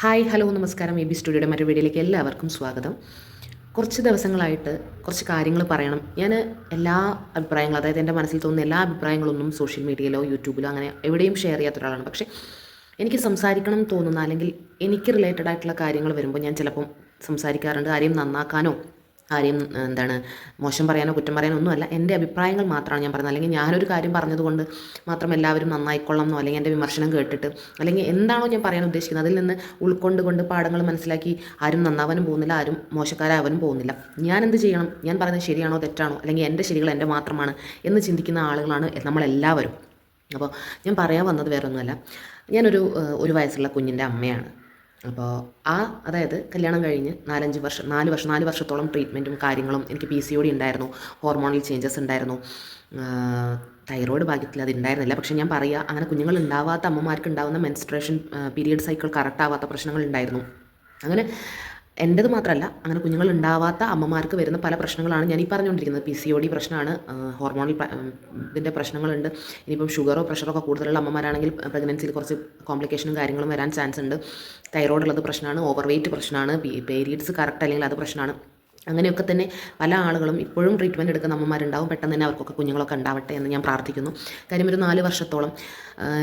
Hi hello നമസ്കാരം. A B സ്റ്റുഡിയോയുടെ മറ്റൊരു വീഡിയോയിലേക്ക് എല്ലാവർക്കും സ്വാഗതം. കുറച്ച് ദിവസങ്ങളായിട്ട് കുറച്ച് കാര്യങ്ങൾ പറയണം. ഞാൻ എല്ലാ അഭിപ്രായങ്ങളും അതായത് എന്റെ മനസ്സിൽ തോന്നുന്ന എല്ലാ അഭിപ്രായങ്ങളൊന്നും സോഷ്യൽ മീഡിയയിലോ യൂട്യൂബിലോ അങ്ങനെ എവിടെയും ഷെയർ ചെയ്യാത്ത ഒരാളാണ്. പക്ഷേ എനിക്ക് സംസാരിക്കണം തോന്നുന്ന അല്ലെങ്കിൽ എനിക്ക് റിലേറ്റഡ് ആയിട്ടുള്ള കാര്യങ്ങൾ വരുമ്പോൾ ഞാൻ ചിലപ്പം സംസാരിക്കാറുണ്ട്. ആരെയും നന്നാക്കാനോ ആരെയും എന്താണ് മോശം പറയാനോ കുറ്റം പറയാനോ ഒന്നുമല്ല. എന്റെ അഭിപ്രായങ്ങൾ മാത്രമാണ് ഞാൻ പറയുന്നത്. അല്ലെങ്കിൽ ഞാനൊരു കാര്യം പറഞ്ഞതുകൊണ്ട് മാത്രം എല്ലാവരും നന്നായിക്കൊള്ളണം എന്നോ അല്ലെങ്കിൽ എന്റെ വിമർശനം കേട്ടിട്ട് അല്ലെങ്കിൽ എന്താണോ ഞാൻ പറയാൻ ഉദ്ദേശിക്കുന്നത്. അതിൽ നിന്ന് ഉൾക്കൊണ്ടുകൊണ്ട് പാഠങ്ങൾ മനസ്സിലാക്കി ആരും നന്നാവാനും പോകുന്നില്ല ആരും മോശക്കാരാവാനും പോകുന്നില്ല. ഞാൻ എന്ത് ചെയ്യണം? ഞാൻ പറയുന്നത് ശരിയാണോ തെറ്റാണോ? അല്ലെങ്കിൽ എന്റെ ശരികൾ എന്റെ മാത്രമാണ് എന്ന് ചിന്തിക്കുന്ന ആളുകളാണ് നമ്മളെല്ലാവരും. അപ്പോൾ ഞാൻ പറയാൻ വന്നത് വേറൊന്നുമല്ല. ഞാനൊരു ഒരു വയസ്സുള്ള കുഞ്ഞിന്റെ അമ്മയാണ്. അപ്പോൾ ആ അതായത് കല്യാണം കഴിഞ്ഞ് നാലഞ്ച് വർഷം നാല് വർഷം നാല് വർഷത്തോളം ട്രീറ്റ്മെന്റും കാര്യങ്ങളും എനിക്ക് പി സി ഒ ഉണ്ടായിരുന്നു. ഹോർമോണൽ ചേഞ്ചസ് ഉണ്ടായിരുന്നു. തൈറോയ്ഡ് ഭാഗ്യത്തിൽ അത് ഉണ്ടായിരുന്നില്ല. പക്ഷേ ഞാൻ പറയുക അങ്ങനെ കുഞ്ഞുങ്ങൾ ഉണ്ടാവാത്ത അമ്മമാർക്ക് ഉണ്ടാകുന്ന മെൻസ്ട്രേഷൻ പീരിയഡ് സൈക്കിൾ കറക്റ്റ് ആവാത്ത പ്രശ്നങ്ങൾ ഉണ്ടായിരുന്നു. അങ്ങനെ എന്റെത് മാത്രമല്ല അങ്ങനെ കുഞ്ഞുങ്ങൾ ഉണ്ടാവാത്ത അമ്മമാർക്ക് വരുന്ന പല പ്രശ്നങ്ങളാണ് ഞാൻ ഈ പറഞ്ഞുകൊണ്ടിരിക്കുന്നത്. പി സി ഒ ഡി പ്രശ്നമാണ് ഹോർമോണൽ ഇതിന്റെ പ്രശ്നങ്ങളുണ്ട്. ഇനിയിപ്പം ഷുഗറോ പ്രഷറോ ഒക്കെ കൂടുതലുള്ള അമ്മമാരാണെങ്കിൽ പ്രഗ്നൻസിയിൽ കുറച്ച് കോംപ്ലിക്കേഷനും കാര്യങ്ങളും വരാൻ ചാൻസ് ഉണ്ട്. തൈറോയിഡ് ഉള്ളത് പ്രശ്നമാണ് ഓവർ വെയിറ്റ് പ്രശ്നമാണ് പീരീഡ്സ് കറക്റ്റ് അല്ലെങ്കിൽ അത് പ്രശ്നമാണ്. അങ്ങനെയൊക്കെ തന്നെ പല ആളുകളും ഇപ്പോഴും ട്രീറ്റ്മെന്റ് എടുക്കുന്ന അമ്മമാരുണ്ടാവും. പെട്ടെന്ന് തന്നെ അവർക്കൊക്കെ കുഞ്ഞുങ്ങളൊക്കെ ഉണ്ടാവട്ടെ എന്ന് ഞാൻ പ്രാർത്ഥിക്കുന്നു. കാര്യം ഒരു നാല് വർഷത്തോളം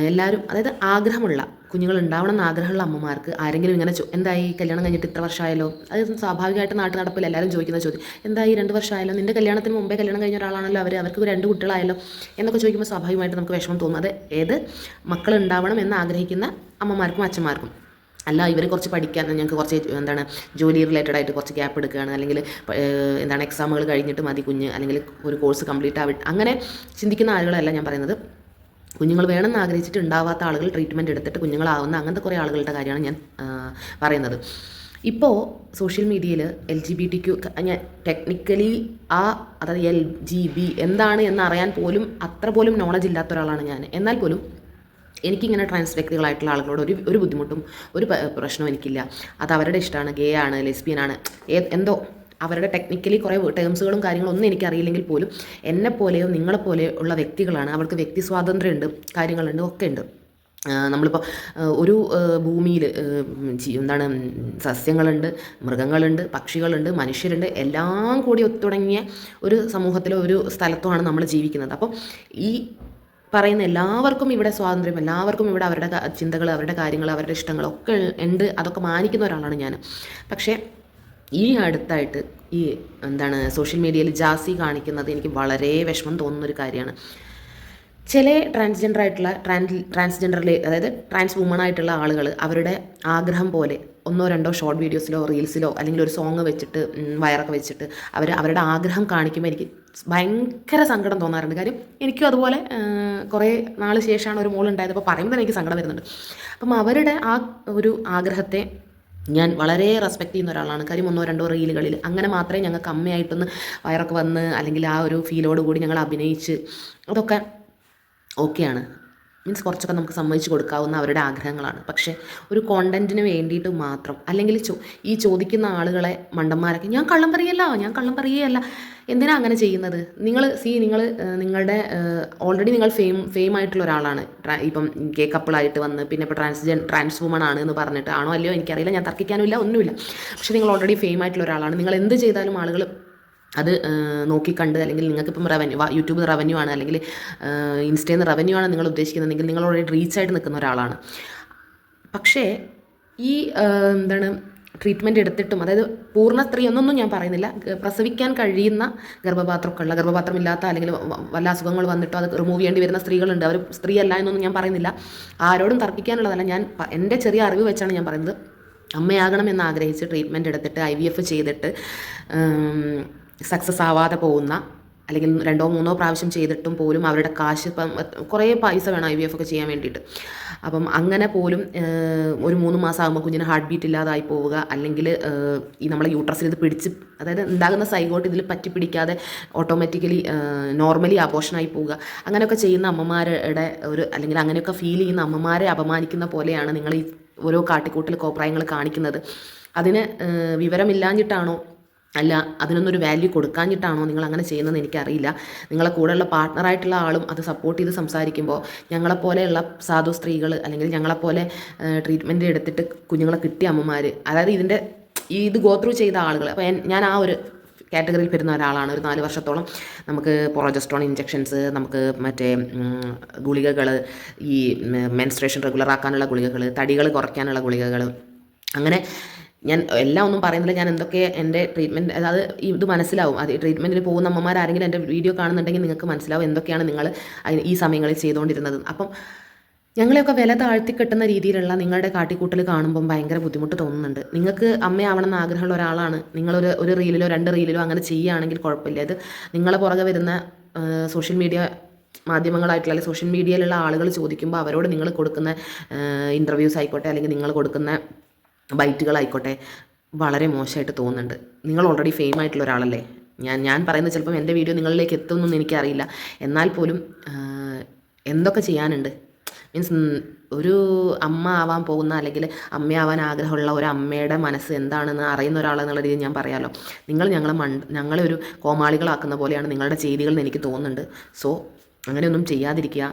എല്ലാവരും അതായത് ആഗ്രഹമുള്ള കുഞ്ഞുങ്ങൾ ഉണ്ടാവണം എന്ന് ആഗ്രഹമുള്ള അമ്മമാർക്ക് ആരെങ്കിലും ഇങ്ങനെ എന്തായി കല്യാണം കഴിഞ്ഞിട്ട് ഇത്ര വർഷമായല്ലോ? അത് സ്വാഭാവികമായിട്ട് നാട്ടു നടപ്പിൽ എല്ലാവരും ചോദിക്കുന്ന ചോദ്യം എന്തായി രണ്ട് വർഷമായല്ലോ? നിന്റെ കല്യാണത്തിന് മുമ്പേ കല്യാണം കഴിഞ്ഞ ഒരാളാണല്ലോ അവർ അവർക്ക് രണ്ട് കുട്ടികളായല്ലോ? എന്നൊക്കെ ചോദിക്കുമ്പോൾ സ്വാഭാവികമായിട്ട് നമുക്ക് വിഷമം തോന്നും. അത് ഏത് മക്കൾ ഉണ്ടാവണം എന്ന് ആഗ്രഹിക്കുന്ന അമ്മമാർക്കും അച്ഛന്മാർക്കും. അല്ല ഇവർ കുറച്ച് പഠിക്കാൻ ഞങ്ങൾക്ക് കുറച്ച് എന്താണ് ജോലി റിലേറ്റഡ് ആയിട്ട് കുറച്ച് ഗ്യാപ്പ് എടുക്കുകയാണ് അല്ലെങ്കിൽ എന്താണ് എക്സാമുകൾ കഴിഞ്ഞിട്ട് മതി കുഞ്ഞ്. അല്ലെങ്കിൽ ഒരു കോഴ്സ് കംപ്ലീറ്റ് ആവി അങ്ങനെ ചിന്തിക്കുന്ന ആളുകളല്ല ഞാൻ പറയുന്നത്. കുഞ്ഞുങ്ങൾ വേണമെന്ന് ആഗ്രഹിച്ചിട്ട് ഉണ്ടാവാത്ത ആളുകൾ ട്രീറ്റ്മെന്റ് എടുത്തിട്ട് കുഞ്ഞുങ്ങളാവുന്ന അങ്ങനത്തെ കുറേ ആളുകളുടെ കാര്യമാണ് ഞാൻ പറയുന്നത്. ഇപ്പോൾ സോഷ്യൽ മീഡിയയിൽ L G B T Q ഞാൻ ടെക്നിക്കലി ആ അതായത് എൽ ജി ബി എന്താണ് എന്ന് അറിയാൻ പോലും അത്ര പോലും നോളജ് ഇല്ലാത്ത ഒരാളാണ് ഞാൻ. എന്നാൽ പോലും എനിക്കിങ്ങനെ ട്രാൻസ് വ്യക്തികളായിട്ടുള്ള ആളുകളോട് ഒരു ഒരു ബുദ്ധിമുട്ടും ഒരു പ്രശ്നവും എനിക്കില്ല. അത് അവരുടെ ഇഷ്ടമാണ്. ഗേ ആണ് ലെസ്ബിയൻ ആണ്. എന്തോ അവരുടെ ടെക്നിക്കലി കുറേ ടേംസുകളും കാര്യങ്ങളും ഒന്നും എനിക്കറിയില്ലെങ്കിൽ പോലും എന്നെപ്പോലെയോ നിങ്ങളെപ്പോലെയോ ഉള്ള വ്യക്തികളാണ്. അവർക്ക് വ്യക്തി സ്വാതന്ത്ര്യമുണ്ട് കാര്യങ്ങളുണ്ട് ഒക്കെ ഉണ്ട് നമ്മളിപ്പോൾ ഒരു ഭൂമിയിൽ എന്താണ് സസ്യങ്ങളുണ്ട് മൃഗങ്ങളുണ്ട് പക്ഷികളുണ്ട് മനുഷ്യരുണ്ട് എല്ലാം കൂടി ഒത്തുടങ്ങിയ ഒരു സമൂഹത്തിലോ ഒരു സ്ഥലത്തോ ആണ് നമ്മൾ ജീവിക്കുന്നത്. അപ്പോൾ ഈ പറയുന്ന എല്ലാവർക്കും ഇവിടെ സ്വാതന്ത്ര്യം എല്ലാവർക്കും ഇവിടെ അവരുടെ ചിന്തകൾ അവരുടെ കാര്യങ്ങൾ അവരുടെ ഇഷ്ടങ്ങൾ ഒക്കെ ഉണ്ട് അതൊക്കെ മാനിക്കുന്ന ഒരാളാണ് ഞാൻ പക്ഷേ ഈ അടുത്തായിട്ട് ഈ എന്താണ് സോഷ്യൽ മീഡിയയിൽ ജാസി കാണിക്കുന്നത് എനിക്ക് വളരെ വിഷമം തോന്നുന്നൊരു കാര്യമാണ്. ചില ട്രാൻസ്ജെൻഡർ ആയിട്ടുള്ള ട്രാൻസ് ട്രാൻസ്ജെൻഡറിൽ അതായത് ട്രാൻസ് വുമൺ ആയിട്ടുള്ള ആളുകൾ അവരുടെ ആഗ്രഹം പോലെ ഒന്നോ രണ്ടോ ഷോർട്ട് വീഡിയോസിലോ റീൽസിലോ അല്ലെങ്കിൽ ഒരു സോങ് വെച്ചിട്ട് വയറൊക്കെ വെച്ചിട്ട് അവർ അവരുടെ ആഗ്രഹം കാണിക്കുമ്പോൾ എനിക്ക് ഭയങ്കര സങ്കടം തോന്നാറുണ്ട്. കാര്യം എനിക്കും അതുപോലെ കുറേ നാൾ ശേഷമാണ് ഒരു മോളുണ്ടായത് അപ്പോൾ പറയുമ്പോൾ എനിക്ക് സങ്കടം വരുന്നുണ്ട്. അപ്പം അവരുടെ ആ ഒരു ആഗ്രഹത്തെ ഞാൻ വളരെ റെസ്പെക്ട് ചെയ്യുന്ന ഒരാളാണ്. കാര്യം ഒന്നോ രണ്ടോ റീലുകളിൽ അങ്ങനെ മാത്രമേ ഞങ്ങൾക്ക് അമ്മയായിട്ടൊന്ന് വയറൊക്കെ വന്ന് അല്ലെങ്കിൽ ആ ഒരു ഫീലോട് കൂടി ഞങ്ങൾ അഭിനയിച്ച് അതൊക്കെ ഓക്കെയാണ്. മീൻസ് കുറച്ചൊക്കെ നമുക്ക് സമ്മതിച്ച് കൊടുക്കാവുന്ന അവരുടെ ആഗ്രഹങ്ങളാണ്. പക്ഷേ ഒരു കോണ്ടന്റിന് വേണ്ടിയിട്ട് മാത്രം അല്ലെങ്കിൽ ചോ ഈ ചോദിക്കുന്ന ആളുകളെ മണ്ടന്മാരൊക്കെ ഞാൻ കള്ളം പറയല്ല ഞാൻ കള്ളം പറയുകയല്ല എന്തിനാ അങ്ങനെ ചെയ്യുന്നത്? നിങ്ങൾ സി നിങ്ങൾ നിങ്ങളുടെ ഓൾറെഡി നിങ്ങൾ ഫെയിം ഫെയിം ആയിട്ടുള്ള ഒരാളാണ് ഇപ്പം ഗേ കപ്പിളായിട്ട് വന്ന് പിന്നെ ഇപ്പോൾ ട്രാൻസ്ജെൻ ട്രാൻസ് വുമൺ ആണ് എന്ന് പറഞ്ഞിട്ട് ആണോ അല്ലയോ എനിക്കറിയില്ല ഞാൻ തർക്കിക്കാനുമില്ല ഒന്നുമില്ല. പക്ഷേ നിങ്ങൾ ഓൾറെഡി ഫെയിം ആയിട്ടുള്ള ഒരാളാണ്. നിങ്ങൾ എന്ത് ചെയ്താലും ആളുകൾ അത് നോക്കിക്കണ്ട് അല്ലെങ്കിൽ നിങ്ങൾക്കിപ്പം റവന്യൂ യൂട്യൂബ് റവന്യൂ ആണ് അല്ലെങ്കിൽ ഇൻസ്റ്റയിൽ നിന്ന് റവന്യൂ ആണ് നിങ്ങൾ ഉദ്ദേശിക്കുന്നതെങ്കിൽ നിങ്ങൾ ഓൾറെഡി റീച്ചായിട്ട് നിൽക്കുന്ന ഒരാളാണ്. പക്ഷേ ഈ എന്താണ് ട്രീറ്റ്മെന്റ് എടുത്തിട്ടും അതായത് പൂർണ സ്ത്രീ എന്നൊന്നും ഞാൻ പറയുന്നില്ല പ്രസവിക്കാൻ കഴിയുന്ന ഗർഭപാത്രമൊക്കെ ഉള്ള ഗർഭപാത്രമില്ലാത്ത അല്ലെങ്കിൽ വല്ല അസുഖങ്ങൾ വന്നിട്ടോ അത് റിമൂവ് ചെയ്യേണ്ടി വരുന്ന സ്ത്രീകളുണ്ട്. അവർ സ്ത്രീയല്ല എന്നൊന്നും ഞാൻ പറയുന്നില്ല. ആരോടും തർക്കിക്കാനുള്ളതല്ല. ഞാൻ എന്റെ ചെറിയ അറിവ് വെച്ചാണ് ഞാൻ പറയുന്നത്. അമ്മയാകണം എന്ന് ആഗ്രഹിച്ച് ട്രീറ്റ്മെന്റ് എടുത്തിട്ട് ഐ വി എഫ് ചെയ്തിട്ട് സക്സസ് ആവാതെ പോകുന്ന അല്ലെങ്കിൽ രണ്ടോ മൂന്നോ പ്രാവശ്യം ചെയ്തിട്ടും പോലും അവരുടെ കാശ് ഇപ്പം കുറേ പൈസ വേണം ഐ വി എഫ് ഒക്കെ ചെയ്യാൻ വേണ്ടിയിട്ട്. അപ്പം അങ്ങനെ പോലും ഒരു മൂന്ന് മാസം ആകുമ്പോൾ കുഞ്ഞിന് ഹാർട്ട് ബീറ്റ് ഇല്ലാതായി പോവുക അല്ലെങ്കിൽ ഈ നമ്മളെ യൂട്രസിൽ ഇത് പിടിച്ച് അതായത് ഉണ്ടാകുന്ന സൈഗോട്ട് ഇതിൽ പറ്റി പിടിക്കാതെ ഓട്ടോമാറ്റിക്കലി നോർമലി അബോഷനായി പോവുക. അങ്ങനെയൊക്കെ ചെയ്യുന്ന അമ്മമാരുടെ ഒരു അല്ലെങ്കിൽ അങ്ങനെയൊക്കെ ഫീൽ ചെയ്യുന്ന അമ്മമാരെ അപമാനിക്കുന്ന പോലെയാണ് നിങ്ങൾ ഈ ഓരോ കാട്ടിക്കൂട്ടൽ കോപ്രായങ്ങൾ കാണിക്കുന്നത്. അതിന് വിവരമില്ലാഞ്ഞിട്ടാണോ അല്ല അതിനൊന്നൊരു വാല്യൂ കൊടുക്കാഞ്ഞിട്ടാണോ നിങ്ങൾ അങ്ങനെ ചെയ്യുന്നതെന്ന് എനിക്കറിയില്ല. നിങ്ങളെ കൂടെയുള്ള പാർട്ട്ണറായിട്ടുള്ള ആളും അത് സപ്പോർട്ട് ചെയ്ത് സംസാരിക്കുമ്പോൾ ഞങ്ങളെപ്പോലെയുള്ള സാധു സ്ത്രീകൾ അല്ലെങ്കിൽ ഞങ്ങളെപ്പോലെ ട്രീറ്റ്മെന്റ് എടുത്തിട്ട് കുഞ്ഞുങ്ങളെ കിട്ടിയ അമ്മമാർ അതായത് ഇതിന്റെ ഈ ഇത് ഗോത്രൂ ചെയ്ത ആളുകൾ അപ്പോൾ ഞാൻ ആ ഒരു കാറ്റഗറിയിൽ പെരുന്ന ഒരാളാണ്. ഒരു നാല് വർഷത്തോളം നമുക്ക് പ്രൊജസ്ട്രോൺ ഇഞ്ചെക്ഷൻസ് നമുക്ക് മറ്റേ ഗുളികകൾ ഈ മെൻസ്ട്രേഷൻ റെഗുലർ ആക്കാനുള്ള ഗുളികകൾ തടികൾ കുറയ്ക്കാനുള്ള ഗുളികകൾ അങ്ങനെ ഞാൻ എല്ലാം ഒന്നും പറയുന്നില്ല. ഞാൻ എന്തൊക്കെ എന്റെ ട്രീറ്റ്മെന്റ് അതായത് ഇത് മനസ്സിലാവും. അത് ട്രീറ്റ്മെന്റിന് പോകുന്ന അമ്മമാരാരെങ്കിലും എന്റെ വീഡിയോ കാണുന്നുണ്ടെങ്കിൽ നിങ്ങൾക്ക് മനസ്സിലാവും എന്തൊക്കെയാണ് നിങ്ങൾ ഈ സമയങ്ങളിൽ ചെയ്തുകൊണ്ടിരുന്നത്. അപ്പം ഞങ്ങളെയൊക്കെ വില താഴ്ത്തി കെട്ടുന്ന രീതിയിലുള്ള നിങ്ങളുടെ കാട്ടിക്കൂട്ടൽ കാണുമ്പം ഭയങ്കര ബുദ്ധിമുട്ട് തോന്നുന്നുണ്ട്. നിങ്ങൾക്ക് അമ്മയാവണം എന്ന് ആഗ്രഹമുള്ള ഒരാളാണ്. നിങ്ങളൊരു ഒരു റീലിലോ രണ്ട് റീലിലോ അങ്ങനെ ചെയ്യുകയാണെങ്കിൽ കുഴപ്പമില്ല. അത് നിങ്ങളെ പുറകെ വരുന്ന സോഷ്യൽ മീഡിയ മാധ്യമങ്ങളായിട്ടുള്ള അല്ലെങ്കിൽ സോഷ്യൽ മീഡിയയിലുള്ള ആളുകൾ ചോദിക്കുമ്പോൾ അവരോട് നിങ്ങൾ കൊടുക്കുന്ന ഇന്റർവ്യൂസ് ആയിക്കോട്ടെ അല്ലെങ്കിൽ നിങ്ങൾ കൊടുക്കുന്ന ബൈറ്റുകളായിക്കോട്ടെ വളരെ മോശമായിട്ട് തോന്നുന്നുണ്ട്. നിങ്ങൾ ഓൾറെഡി ഫെയിം ആയിട്ടുള്ള ഒരാളല്ലേ? ഞാൻ ഞാൻ പറയുന്നത് ചിലപ്പം എന്റെ വീഡിയോ നിങ്ങളിലേക്ക് എത്തുമെന്നൊന്നും എനിക്കറിയില്ല. എന്നാൽ പോലും എന്തൊക്കെ ചെയ്യാനുണ്ട്? മീൻസ് ഒരു അമ്മ ആവാൻ പോകുന്ന അല്ലെങ്കിൽ അമ്മയാവാൻ ആഗ്രഹമുള്ള ഒരു അമ്മയുടെ മനസ്സ് എന്താണെന്ന് അറിയുന്ന ഒരാളെന്നുള്ള രീതി ഞാൻ പറയാമല്ലോ നിങ്ങൾ ഞങ്ങളെ മൺ ഞങ്ങളെ ഒരു കോമാളികളാക്കുന്ന പോലെയാണ് നിങ്ങളുടെ ചെയ്തികൾ എന്ന് എനിക്ക് തോന്നുന്നുണ്ട്. സോ അങ്ങനെയൊന്നും ചെയ്യാതിരിക്കുക.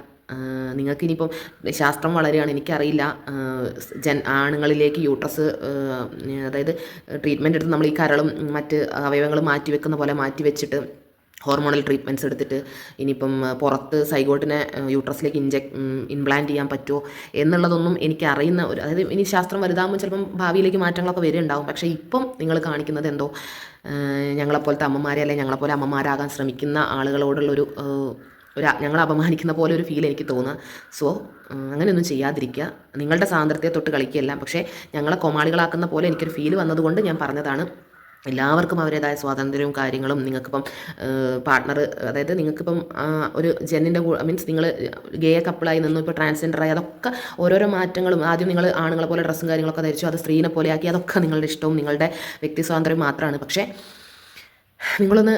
നിങ്ങൾക്ക് ഇനിയിപ്പം ശാസ്ത്രം വളരെയാണ് എനിക്കറിയില്ല. ജൻ ആണുങ്ങളിലേക്ക് യൂട്രസ് അതായത് ട്രീറ്റ്മെന്റ് എടുത്ത് നമ്മൾ ഈ കരളും മറ്റ് അവയവങ്ങളും മാറ്റി വെക്കുന്ന പോലെ മാറ്റി വെച്ചിട്ട് ഹോർമോണൽ ട്രീറ്റ്മെന്റ്സ് എടുത്തിട്ട് ഇനിയിപ്പം പുറത്ത് സൈഗോട്ടിനെ യൂട്രസിലേക്ക് ഇൻജെക് ഇംപ്ലാന്റ് ചെയ്യാൻ പറ്റുമോ എന്നുള്ളതൊന്നും എനിക്ക് അറിയുന്ന ഒരു അതായത് ഇനി ശാസ്ത്രം വലുതാകുമ്പോൾ ചിലപ്പം ഭാവിയിലേക്ക് മാറ്റങ്ങളൊക്കെ വരുന്നുണ്ടാവും പക്ഷേ ഇപ്പം നിങ്ങൾ കാണിക്കുന്നത് എന്തോ ഞങ്ങളെപ്പോലത്തെ അമ്മമാരെ അല്ലെങ്കിൽ ഞങ്ങളെപ്പോലെ അമ്മമാരാകാൻ ശ്രമിക്കുന്ന ആളുകളോടുള്ളൊരു ഒരു ഞങ്ങൾ അപമാനിക്കുന്ന പോലെ ഒരു ഫീൽ എനിക്ക് തോന്നുക. സോ അങ്ങനെയൊന്നും ചെയ്യാതിരിക്കുക. നിങ്ങളുടെ സ്വാതന്ത്ര്യത്തെ തൊട്ട് കളിക്കുകയല്ല. പക്ഷേ ഞങ്ങളെ കൊമാളികളാക്കുന്ന പോലെ എനിക്കൊരു ഫീൽ വന്നതുകൊണ്ട് ഞാൻ പറഞ്ഞതാണ്. എല്ലാവർക്കും അവരുടേതായ സ്വാതന്ത്ര്യവും കാര്യങ്ങളും നിങ്ങൾക്കിപ്പം പാർട്ട്ണർ അതായത് നിങ്ങൾക്കിപ്പം ഒരു ജെന്നിന്റെ മീൻസ് നിങ്ങൾ ഗേ കപ്പിളായി നിന്നു ഇപ്പോൾ ട്രാൻസ്ജെൻഡറായി അതൊക്കെ ഓരോരോ മാറ്റങ്ങളും ആദ്യം നിങ്ങൾ ആണുങ്ങളെ പോലെ ഡ്രസ്സും കാര്യങ്ങളൊക്കെ ധരിച്ചു അത് സ്ത്രീനെ പോലെയാക്കി അതൊക്കെ നിങ്ങളുടെ ഇഷ്ടവും നിങ്ങളുടെ വ്യക്തി സ്വാതന്ത്ര്യം മാത്രമാണ്. പക്ഷേ നിങ്ങളൊന്ന്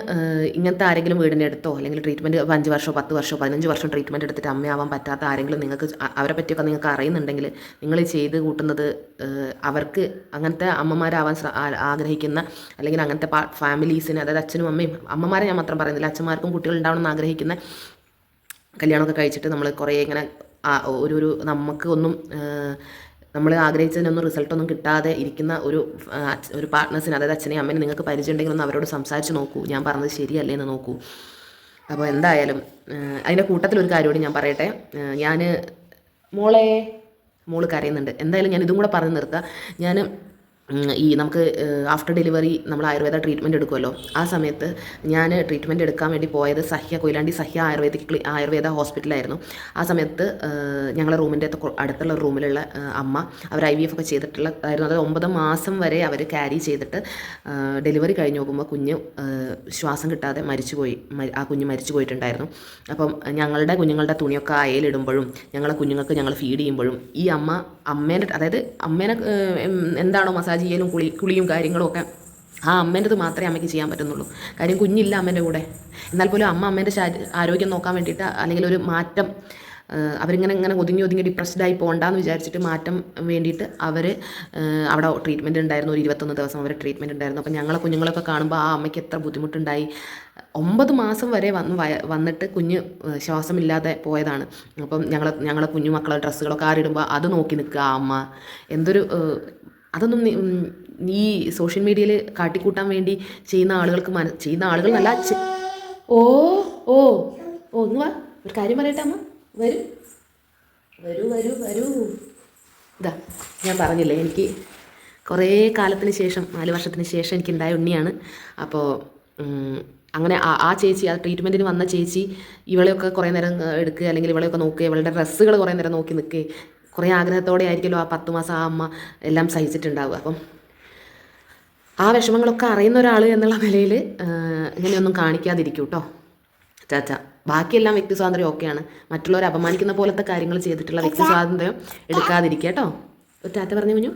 ഇങ്ങനത്തെ ആരെങ്കിലും വീടിന്റെ അടുത്തോ അല്ലെങ്കിൽ ട്രീറ്റ്മെന്റ് അഞ്ച് വർഷമോ പത്ത് വർഷമോ പതിനഞ്ച് വർഷം ട്രീറ്റ്മെന്റ് എടുത്തിട്ട് അമ്മയാവാൻ പറ്റാത്ത ആരെങ്കിലും നിങ്ങൾക്ക് അവരെ പറ്റിയൊക്കെ നിങ്ങൾക്ക് അറിയുന്നുണ്ടെങ്കിൽ നിങ്ങൾ ചെയ്ത് കൂട്ടുന്നത് അവർക്ക് അങ്ങനത്തെ അമ്മമാരാവാൻ ആഗ്രഹിക്കുന്ന അല്ലെങ്കിൽ അങ്ങനത്തെ ഫാമിലീസിന് അതായത് അച്ഛനും അമ്മയും അമ്മമാരെ ഞാൻ മാത്രം പറയുന്നില്ല അച്ഛന്മാർക്കും കുട്ടികൾ ഉണ്ടാവണമെന്ന് ആഗ്രഹിക്കുന്ന കല്യാണമൊക്കെ കഴിച്ചിട്ട് നമ്മൾ കുറേ ഇങ്ങനെ ഒരു ഒരു നമുക്ക് ഒന്നും നമ്മൾ ആഗ്രഹിച്ചതിനൊന്നും റിസൾട്ടൊന്നും കിട്ടാതെ ഇരിക്കുന്ന ഒരു ഒരു പാർട്ട്നേഴ്സിന് അതായത് അച്ഛനെയും അമ്മേനെ നിങ്ങൾക്ക് പരിചയമുണ്ടെങ്കിൽ ഒന്ന് അവരോട് സംസാരിച്ച് നോക്കൂ. ഞാൻ പറഞ്ഞത് ശരിയല്ലേ എന്ന് നോക്കൂ. അപ്പോൾ എന്തായാലും അതിന്റെ കൂട്ടത്തിലൊരു കൂടി ഞാൻ പറയട്ടെ. ഞാൻ മോളെ മോൾ കരയുന്നുണ്ട്. എന്തായാലും ഞാൻ ഇതും കൂടെ പറഞ്ഞു നിർത്താം. ഞാൻ ഈ നമുക്ക് ആഫ്റ്റർ ഡെലിവറി നമ്മൾ ആയുർവേദ ട്രീറ്റ്മെന്റ് എടുക്കുമല്ലോ. ആ സമയത്ത് ഞാൻ ട്രീറ്റ്മെന്റ് എടുക്കാൻ വേണ്ടി പോയത് സഹ്യ കൊയിലാണ്ടി സഹ്യ ആയുർവേദിക് ആയുർവേദ ഹോസ്പിറ്റലായിരുന്നു ആ സമയത്ത് ഞങ്ങളുടെ റൂമിന്റെ അടുത്തുള്ള റൂമിലുള്ള അമ്മ അവർ ഐ വി എഫ് ഒക്കെ ചെയ്തിട്ടുള്ള ആയിരുന്നു അതായത് ഒമ്പത് മാസം വരെ അവർ ക്യാരി ചെയ്തിട്ട് ഡെലിവറി കഴിഞ്ഞ് നോക്കുമ്പോൾ കുഞ്ഞ് ശ്വാസം കിട്ടാതെ മരിച്ചുപോയി ആ കുഞ്ഞ് മരിച്ചു പോയിട്ടുണ്ടായിരുന്നു അപ്പം ഞങ്ങളുടെ കുഞ്ഞുങ്ങളുടെ തുണിയൊക്കെ അയലിടുമ്പോഴും ഞങ്ങളെ കുഞ്ഞുങ്ങൾക്ക് ഞങ്ങൾ ഫീഡ് ചെയ്യുമ്പോഴും ഈ അമ്മ അമ്മേന്റെ അതായത് അമ്മേനെ എന്താണോ മസാജ് ചെയ്യലും കുളി കുളിയും കാര്യങ്ങളും ഒക്കെ ആ അമ്മേന്റെത് മാത്രമേ അമ്മയ്ക്ക് ചെയ്യാൻ പറ്റുന്നുള്ളൂ. കാര്യം കുഞ്ഞില്ല അമ്മേന്റെ കൂടെ. എന്നാൽ പോലും അമ്മ അമ്മേന്റെ ആരോഗ്യം നോക്കാൻ വേണ്ടിയിട്ട് അല്ലെങ്കിൽ ഒരു മാറ്റം അവരിങ്ങനെ ഇങ്ങനെ ഒതുങ്ങി ഒതുങ്ങി ഡിപ്രസ്ഡായി പോകണ്ടെന്ന് വിചാരിച്ചിട്ട് മാറ്റം വേണ്ടിയിട്ട് അവർ അവിടെ ട്രീറ്റ്മെന്റ് ഉണ്ടായിരുന്നു ഒരു ഇരുപത്തൊന്ന് ദിവസം അവർ ട്രീറ്റ്മെന്റ് ഉണ്ടായിരുന്നു അപ്പോൾ ഞങ്ങളെ കുഞ്ഞുങ്ങളൊക്കെ കാണുമ്പോൾ ആ അമ്മയ്ക്ക് എത്ര ബുദ്ധിമുട്ടുണ്ടായി. ഒമ്പത് മാസം വരെ വന്ന് വന്നിട്ട് കുഞ്ഞ് ശ്വാസമില്ലാതെ പോയതാണ്. അപ്പം ഞങ്ങൾ ഞങ്ങളെ കുഞ്ഞു മക്കളെ ഡ്രസ്സുകളൊക്കെ ആരിടുമ്പോൾ അത് നോക്കി നിൽക്കുക ആ അമ്മ. എന്തൊരു അതൊന്നും ഈ സോഷ്യൽ മീഡിയയിൽ കാട്ടിക്കൂട്ടാൻ വേണ്ടി ചെയ്യുന്ന ആളുകൾക്ക് മന ചെയ്യുന്ന ആളുകൾ നല്ല ഓ ഓ ഓ ഒന്ന് വാ. ഒരു കാര്യം പറയട്ടെ അമ്മ. വരൂ. വരൂ വരൂ വരൂ. ഇതാ ഞാൻ പറഞ്ഞില്ലേ എനിക്ക് കുറേ കാലത്തിന് ശേഷം നാല് വർഷത്തിന് ശേഷം എനിക്ക് എനിക്കുണ്ടായ ഉണ്ണിയാണ്. അപ്പോൾ അങ്ങനെ ആ ചേച്ചി ആ ട്രീറ്റ്മെന്റിന് വന്ന ചേച്ചി ഇവളെയൊക്കെ കുറേ നേരം എടുക്കുക അല്ലെങ്കിൽ ഇവളെയൊക്കെ നോക്കുക ഇവളുടെ ഡ്രസ്സുകൾ കുറേ നേരം നോക്കി നിൽക്കുക കുറേ ആഗ്രഹത്തോടെ ആയിരിക്കുമല്ലോ ആ പത്ത് മാസം ആ അമ്മ എല്ലാം സഹിച്ചിട്ടുണ്ടാവുക. അപ്പം ആ വിഷമങ്ങളൊക്കെ അറിയുന്ന ഒരാൾ എന്നുള്ള നിലയിൽ ഇങ്ങനെയൊന്നും കാണിക്കാതിരിക്കും കേട്ടോ ചാച്ച ബാക്കിയെല്ലാം വ്യക്തി സ്വാതന്ത്ര്യം ഓക്കെയാണ്. മറ്റുള്ളവരെ അപമാനിക്കുന്ന പോലത്തെ കാര്യങ്ങൾ ചെയ്തിട്ടുള്ള വ്യക്തി സ്വാതന്ത്ര്യം എടുക്കാതിരിക്കുക കേട്ടോ ഒരു ടാറ്റ പറഞ്ഞു കുഞ്ഞു.